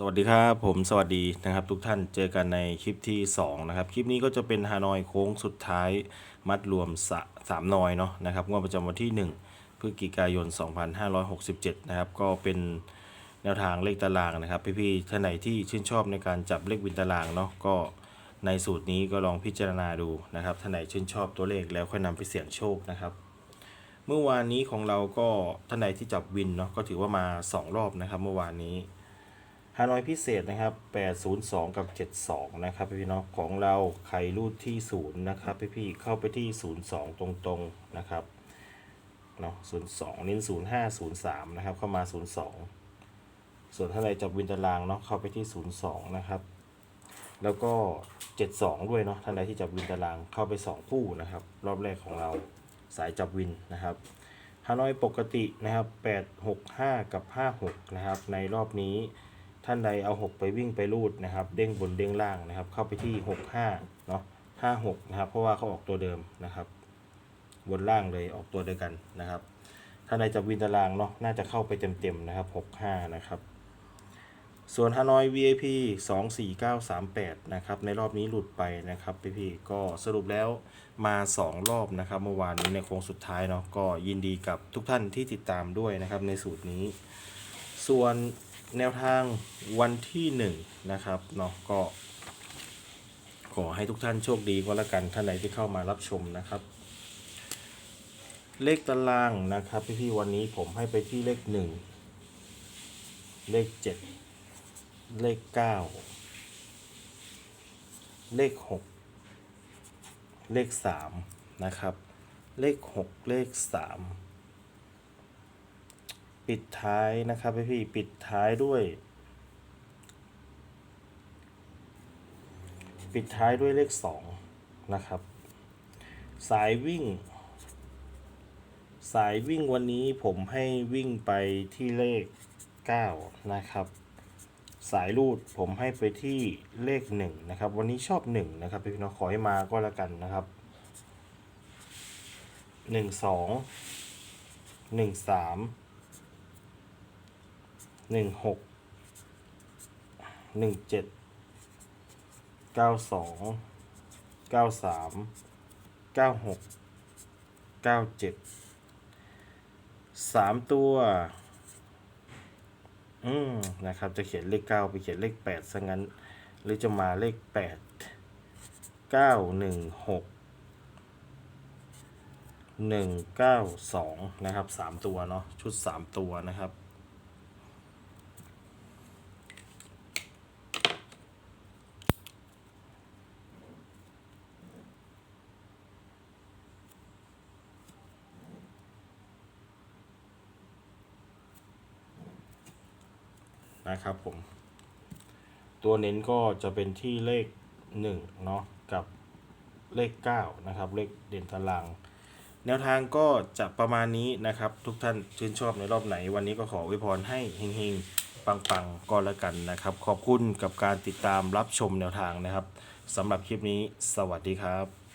สวัสดีครับผมสวัสดีนะครับ ทุกท่านเจอกันในคลิปที่ 2 นะครับ คลิปนี้ก็จะเป็นฮานอยโค้งสุดท้ายมัดรวมสะสามนอยเนาะนะครับงวดประจำวันที่ 1พฤศจิกายน 2567 นะครับ ก็เป็นแนวทางเลขตารางนะครับ พี่ๆท่านไหนที่ชื่นชอบในการจับเลขวินตารางเนาะก็ในสูตรนี้ก็ลองพิจารณาดูนะครับท่านไหนชื่นชอบตัวเลขแล้วค่อยนำไปเสี่ยงโชคนะครับ เมื่อวานนี้ของเราก็ท่านใดที่จับวินเนาะก็ถือว่ามา 2 รอบนะครับ เมื่อวานนี้ ฮานอยพิเศษนะครับ 802 กับ 72 นะครับพี่ๆเนาะของเราไข่รูดที่ 0 นะครับพี่ๆเข้าไปที่ 02 ตรงๆนะครับเนาะ02 เน้น 05 03 นะครับ เข้ามา 02 ส่วนถ้าใครจับวินตารางเนาะเข้าไปที่ 02 นะครับ แล้วก็ 72 ด้วยเนาะท่านใดที่จับวินตารางเข้าไป 2 คู่นะครับ รอบแรกของเราสายจับวินนะครับฮานอยปกตินะครับ 865 กับ 56 นะครับ ในรอบนี้ ท่านใดเอา 6 ไปวิ่งไปรูดนะครับ เด้งบนเด้งล่างนะครับ เข้าไปที่ 65เนาะ56นะครับ เพราะว่าเขาออกตัวเดิมนะครับ บนล่างเลยออกตัวเดียวกันนะครับ ท่านใดจับวินตารางเนาะน่าจะเข้าไปเต็มๆนะครับ 65 นะครับส่วนฮานอย VIP 24938 นะครับ ในรอบนี้หลุดไปนะครับพี่ๆก็สรุปแล้วมา 2 รอบนะครับ เมื่อวานนี้ในโค้งสุดท้ายเนาะก็ยินดีกับทุกท่านที่ติดตามด้วยนะครับในสูตรนี้ ส่วน แนวทางวันที่หนึ่งนะครับเนาะก็ ขอให้ทุกท่านโชคดีก็แล้วกันท่านใดที่เข้ามารับชมนะครับ เลขตารางนะครับพี่ๆวันนี้ผมให้ไปที่เลขหนึ่งเลขเจ็ดเลขเก้าเลขหกเลขสามนะครับ เลขหกเลขสาม ปิดท้ายนะครับพี่พี่ๆปิดท้ายด้วย ปิดท้ายด้วยเลขสองนะครับ สายวิ่ง สายวิ่งวันนี้ผมให้วิ่งไปที่เลข 9 นะครับ สายรูดผมให้ไปที่เลข 1 นะครับ วันนี้ชอบ 1 นะครับพี่น้องขอให้มาก็แล้วกันนะครับ 1 2 1 3 หนึ่งหกหนึ่งเจ็ดเก้าสองเก้าสามเก้าหกเก้าเจ็ดสามตัว อืมนะครับ จะเขียนเลขเก้าไปเขียนเลขแปดซะงั้น หรือจะมาเลขแปดเก้าหนึ่งหกหนึ่งเก้าสองนะครับสามตัวเนาะชุดสามตัวนะครับ นะครับผม ตัวเน้นก็จะเป็นที่เลข1เนาะกับเลข9นะครับเลขเด่นตาราง แนวทางก็จะประมาณนี้นะครับ ทุกท่านชื่นชอบในรอบไหน วันนี้ก็ขออวยพรให้เฮงๆ ปังๆก็แล้วกันนะครับ ขอบคุณกับการติดตามรับชมแนวทางนะครับสำหรับคลิปนี้สวัสดีครับ